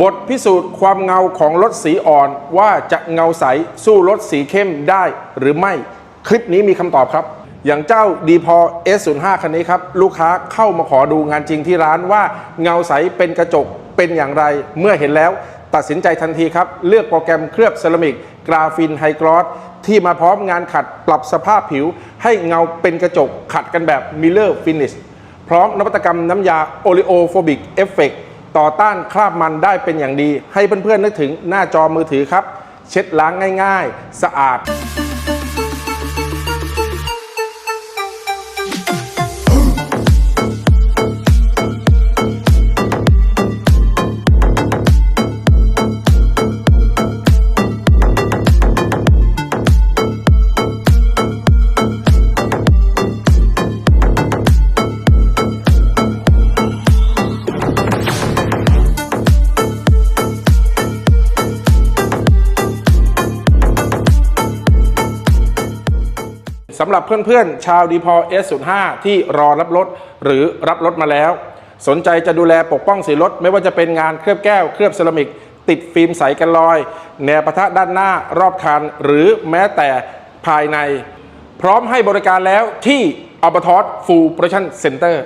บทพิสูจน์ความเงาของรถสีอ่อนว่าจะเงาใสสู้รถสีเข้มได้หรือไม่ คลิปนี้มีคำตอบครับ อย่างเจ้าดีพอ S05 คันนี้ครับ ลูกค้าเข้ามาขอดูงานจริงที่ร้านว่าเงาใสเป็นกระจกเป็นอย่างไร เมื่อเห็นแล้ว ตัดสินใจทันทีครับ เลือกโปรแกรมเคลือบเซรามิก กราฟินไฮกรอสที่มาพร้อมงานขัดปรับสภาพผิว ให้เงาเป็นกระจกขัดกันแบบมิเลอร์ฟินิชพร้อมนวัตกรรมน้ำยาโอลิโอโฟบิกเอฟเฟกต่ ต่อต้านคราบมันได้เป็นอย่างดี ให้เพื่อนๆนึกถึงหน้าจอมือถือครับ เช็ดล้างง่าย ๆ สะอาด สำหรับเพื่อนๆ ชาวดีพอ S05 ที่รอรับรถหรือรับรถมาแล้ว สนใจจะดูแลปกป้องสีรถ ไม่ว่าจะเป็นงานเคลือบแก้วเคลือบเซรามิก ติดฟิล์มใสกันรอย แนวปะทะด้านหน้ารอบคัน หรือแม้แต่ภายใน พร้อมให้บริการแล้วที่อัลบทอสฟูลโปรชั่นเซ็นเตอร์